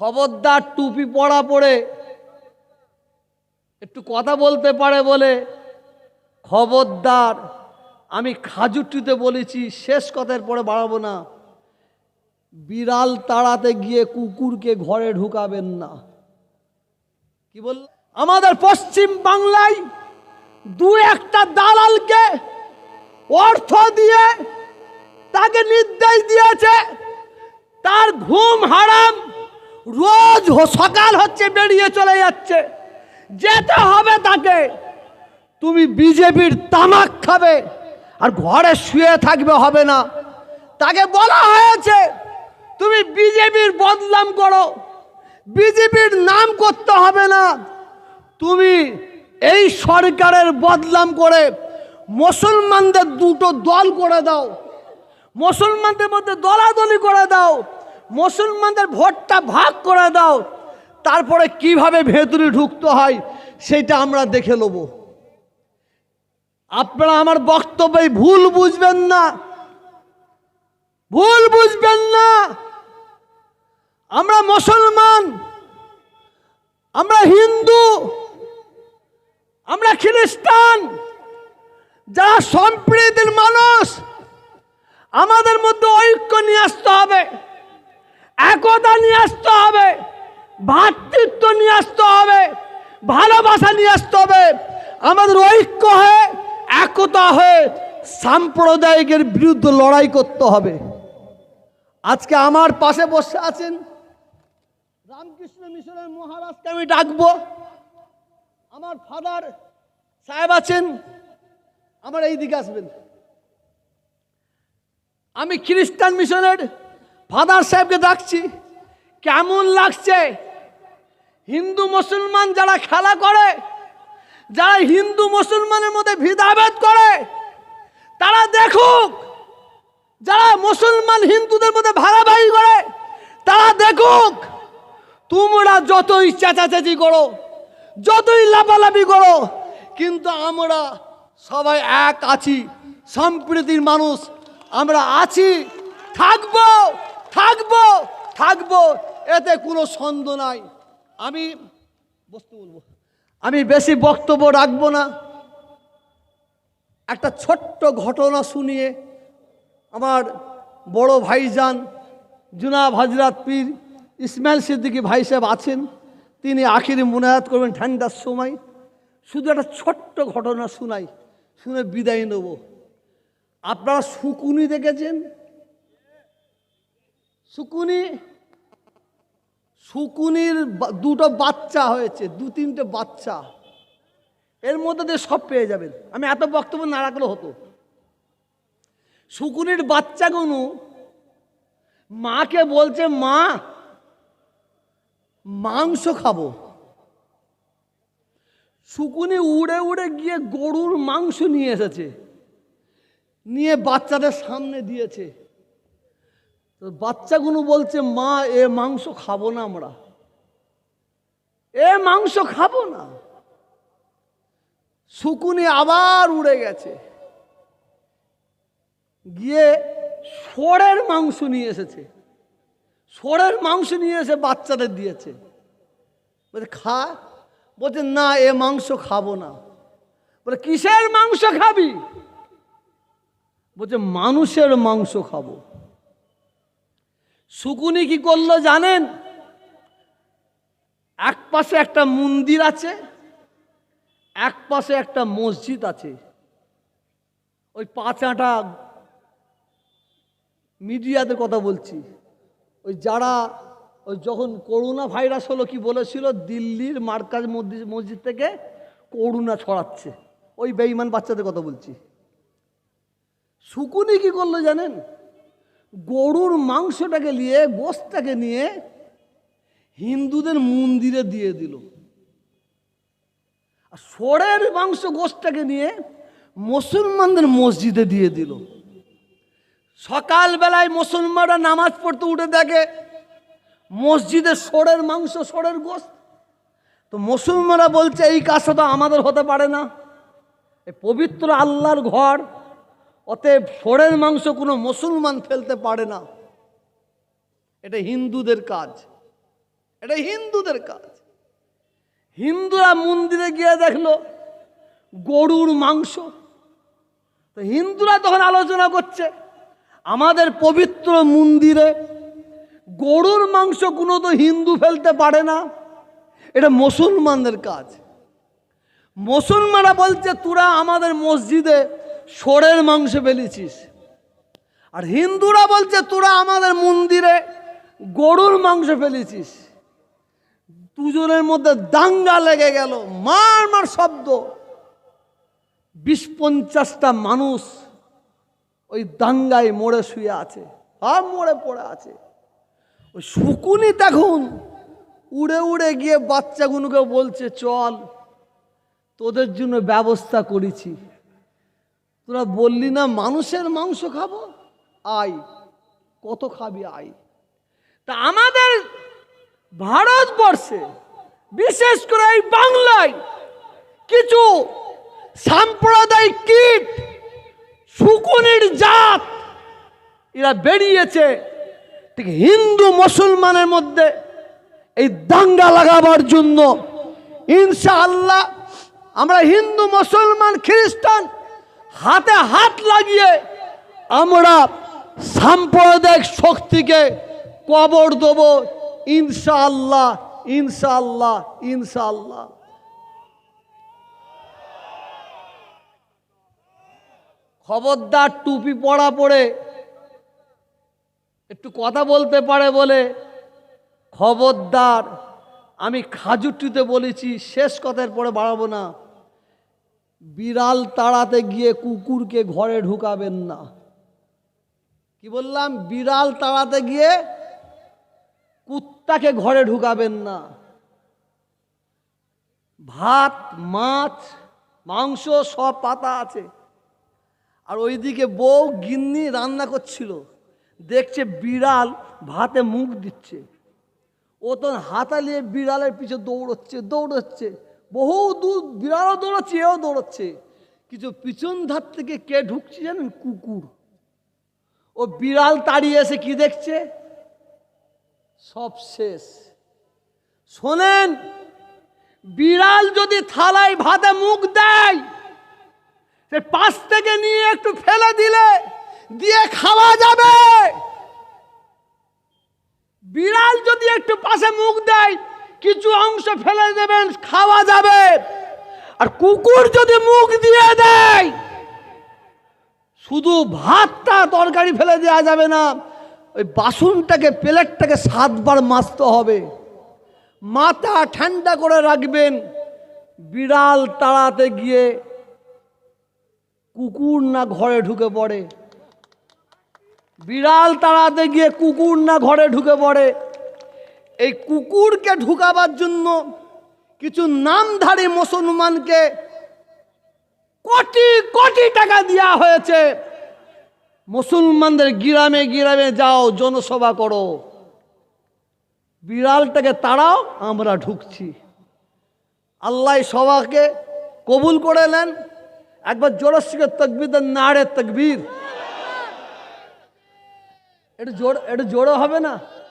খবরদার টুপি পড়া পড়ে। একটু কথা বলতে পারে বলে, খবরদার, আমি খাজুটিতে বলেছি, শেষ কথার পরে বাড়াবো না। বিড়াল তাড়াতে গিয়ে কুকুরকে ঘরে ঢুকাবেন না। কি বল আমাদের পশ্চিম বাংলায় দু একটা দালালকে অর্থ দিয়ে তাকে নির্দেশ দিয়েছে, তার ঘুম হারাম রোজ সকাল হচ্ছে, বেরিয়ে চলে যাচ্ছে। যেতে হবে তাকে। তুমি বিজেপির তামাক খাবে, আর ঘরে শুয়ে থাকবে হবে না। তাকে বলা হয়েছে, তুমি বিজেপির বদনাম করো। বিজেপির নাম করতে হবে না। তুমি এই সরকারের বদনাম করে মুসলমানদের দুটো দল করে দাও। মুসলমানদের মধ্যে দলাদলি করে দাও। মুসলমানদের ভোটটা ভাগ করে দাও। তারপরে কীভাবে ভেতরে ঢুকতে হয়, সেটা আমরা দেখে নেব। আপনারা আমার বক্তব্যে ভুল বুঝবেন না। ভুল বুঝবেন না। আমরা মুসলমান, আমরা হিন্দু, আমরা খ্রিস্টান, যারা সম্প্রীতির মানুষ, আমাদের মধ্যে ঐক্য নিয়ে আসতে হবে। একতা নিয়ে আসতে হবে ভ্রাতৃত্ব নিয়ে আসতে হবে, ভালোবাসা নিয়ে আসতে হবে। আমাদের ঐক্য হয়ে, একতা হয়ে সাম্প্রদায়িকের বিরুদ্ধে লড়াই করতে হবে। আজকে আমার পাশে বসে আছেন রামকৃষ্ণ মিশনের মহারাজকে আমি ডাকবো। আমার ফাদার সাহেব আছেন, আমার এই দিকে আসবেন। আমি খ্রিস্টান মিশনের ফাদার সাহেবকে ডাকছি, কেমন লাগছে? হিন্দু মুসলমান যারা খেলা করে, যারা হিন্দু মুসলমানের মধ্যে ভেদাভেদ করে, তারা দেখুক, যারা মুসলমান হিন্দুদের মধ্যে ভাগাভাগি করে, তারা দেখুক, তোমরা যতই চেঁচাচেঁচি করো, যতই লাফালাফি করো, কিন্তু আমরা সবাই এক আছি, সম্প্রীতির মানুষ, আমরা আছি, থাকব। থাকব, এতে কোনো সন্দেহ নাই। আমি, বস্তু বলব, আমি বেশি বক্তব্য রাখব না। একটা ছোট্ট ঘটনা শুনিয়ে আমার বড় ভাইজান জুনাব হাজরাত পীর ইসমাইল সিদ্দিকী ভাই সাহেব আছেন, তিনি আখিরি মুনায়াত করবেন ঠান্ডার সময়। শুধু একটা ছোট্ট ঘটনা শোনাই, শুনে বিদায় নেব। আপনারা শুকুনি দেখেছেন? শুকুনি শুকুনির দুটো বাচ্চা হয়েছে, দু তিনটে বাচ্চা। এর মধ্যে দিয়ে সব পেয়ে যাবেন। আমি এত বক্তব্য না রাখলে হতো। শুকুনির বাচ্চাগুলো মাকে বলছে, মা, মাংস খাব। শুকুনি উড়ে উড়ে গিয়ে গরুর মাংস নিয়ে এসেছে। নিয়ে বাচ্চাদের সামনে দিয়েছে। তো বাচ্চাগুলো বলছে, মা, এ মাংস খাব না আমরা। এ মাংস খাব না। শুকুনি আবার উড়ে গেছে। গিয়ে সোরের মাংস নিয়ে এসেছে। সোরের মাংস নিয়ে এসে বাচ্চাদের দিয়েছে। বলছে খা। বলছে, না, এ মাংস খাব না। বলে, কিসের মাংস খাবি? বলছে, মানুষের মাংস খাব। শুকুনি কি করল জানেন? এক পাশে একটা মন্দির আছে, এক পাশে একটা মসজিদ আছে। ওই পাঁচাটা মিডিয়াদের কথা বলছি। ওই যারা, ওই যখন করোনা ভাইরাস হলো কি বলেছিল, দিল্লির মার্কাজ মসজিদ থেকে করোনা ছড়াচ্ছে। ওই বেইমান বাচ্চাদের কথা বলছি। শুকুনি কি করল জানেন? গরুর মাংসটাকে নিয়ে গোস্তটাকে নিয়ে হিন্দুদের মন্দিরে দিয়ে দিল। আর সোরের মাংস গোস্তটাকে নিয়ে মুসলমানদের মসজিদে দিয়ে দিল। সকালবেলায় মুসলমানরা নামাজ পড়তে উঠে দেখে, মসজিদে সোরের মাংস সোরের গোস্ত তো মুসলমানরা বলছে, এই কাজটা তো আমাদের হতে পারে না। পবিত্র আল্লাহর ঘর অতএব ফোড়ের মাংস কোনো মুসলমান ফেলতে পারে না। এটা হিন্দুদের কাজ। এটা হিন্দুদের কাজ। হিন্দুরা মন্দিরে গিয়ে দেখল গরুর মাংস। তো হিন্দুরা তখন আলোচনা করছে, আমাদের পবিত্র মন্দিরে গরুর মাংস কোনো তো হিন্দু ফেলতে পারে না। এটা মুসলমানদের কাজ। মুসলমানরা বলছে, তোরা আমাদের মসজিদে সোরের মাংস ফেলেছিস আর হিন্দুরা বলছে, তোরা আমাদের মন্দিরে গরুর মাংস ফেলেছিস। দুজনের মধ্যে দাঙ্গা লেগে গেল, মার মার শব্দ। বিশ পঞ্চাশটা মানুষ ওই দাঙ্গায় মরে শুয়ে আছে, সব মরে পড়ে আছে। ওই শুকুনি দেখুন উড়ে উড়ে গিয়ে বাচ্চাগুলোকে বলছে, চল, তোদের জন্য ব্যবস্থা করেছি। তোরা বললি না মানুষের মাংস খাব? আই কত খাবি আই তা আমাদের ভারতবর্ষে, বিশেষ করে এই বাংলায়, কিছু সাম্প্রদায়িক কীট, শুকুনির জাত, এরা বেরিয়েছে। ঠিক হিন্দু, মুসলমানের মধ্যে এই দাঙ্গা লাগাবার জন্য। ইনশাআল্লাহ, আমরা হিন্দু, মুসলমান, খ্রিস্টান হাতে হাত লাগিয়ে আমরা সাম্প্রদায়িক শক্তিকে কবর দেব। ইনশাআল্লাহ ইনশাআল্লাহ ইনশাআল্লাহ। খবরদার টুপি পড়া পড়ে একটু কথা বলতে পারে বলে, খবরদার, আমি খাজুটিতে বলেছি, শেষ কথার পরে বাড়াবো না। বিড়াল তাড়াতে গিয়ে কুকুরকে ঘরে ঢুকাবেন না। কি বললাম? বিড়াল তাড়াতে গিয়ে কুত্তাকে ঘরে ঢুকাবেন না। ভাত, মাছ, মাংস সব পাতা আছে। আর ওইদিকে বউ গিন্নি রান্না করছিল। দেখছে বিড়াল ভাতে মুখ দিচ্ছে। ও তো হাতালিয়ে বিড়ালের পিছে দৌড়চ্ছে দৌড়চ্ছে। বহু দূর বিড়ালও দৌড়চ্ছে, এও দৌড়চ্ছে। কিছু পিছন ধার থেকে কে ঢুকছে জানেন? কুকুর। ও বিড়াল তাড়িয়ে এসে কি দেখছে? সব শেষ। শোনেন, বিড়াল যদি থালায় ভাতে মুখ দেয়, সে পাশ থেকে নিয়ে একটু ফেলে দিলে দিয়ে খাওয়া যাবে। বিড়াল যদি একটু পাশে মুখ দেয় কিছু অংশ ফেলে দেবেন, খাওয়া যাবে। আর কুকুর যদি মুখ দিয়ে দেয়, শুধু ভাতটা তরকারি ফেলে দেওয়া যাবে না, ওই বাসনটাকে, প্লেটটাকে সাতবার মাজতে হবে। মাথা ঠান্ডা করে রাখবেন, বিড়াল তাড়াতে গিয়ে কুকুর না ঘরে ঢুকে পড়ে। বিড়াল তাড়াতে গিয়ে কুকুর না ঘরে ঢুকে পড়ে। এই কুকুরকে ঢুকাবার জন্য কিছু নামধারী মুসলমানকে কোটি কোটি টাকা দেওয়া হয়েছে। মুসলমানদের গ্রামে গ্রামে যাও, জনসভা করো। বিড়ালটাকে তাড়াও, আমরা ঢুকছি। আল্লাহ সবাকে কবুল করে নেন। একবার জোরস্বকে তকবির নাড়ে তকবির। এটা জোর এটা জোরে হবে না?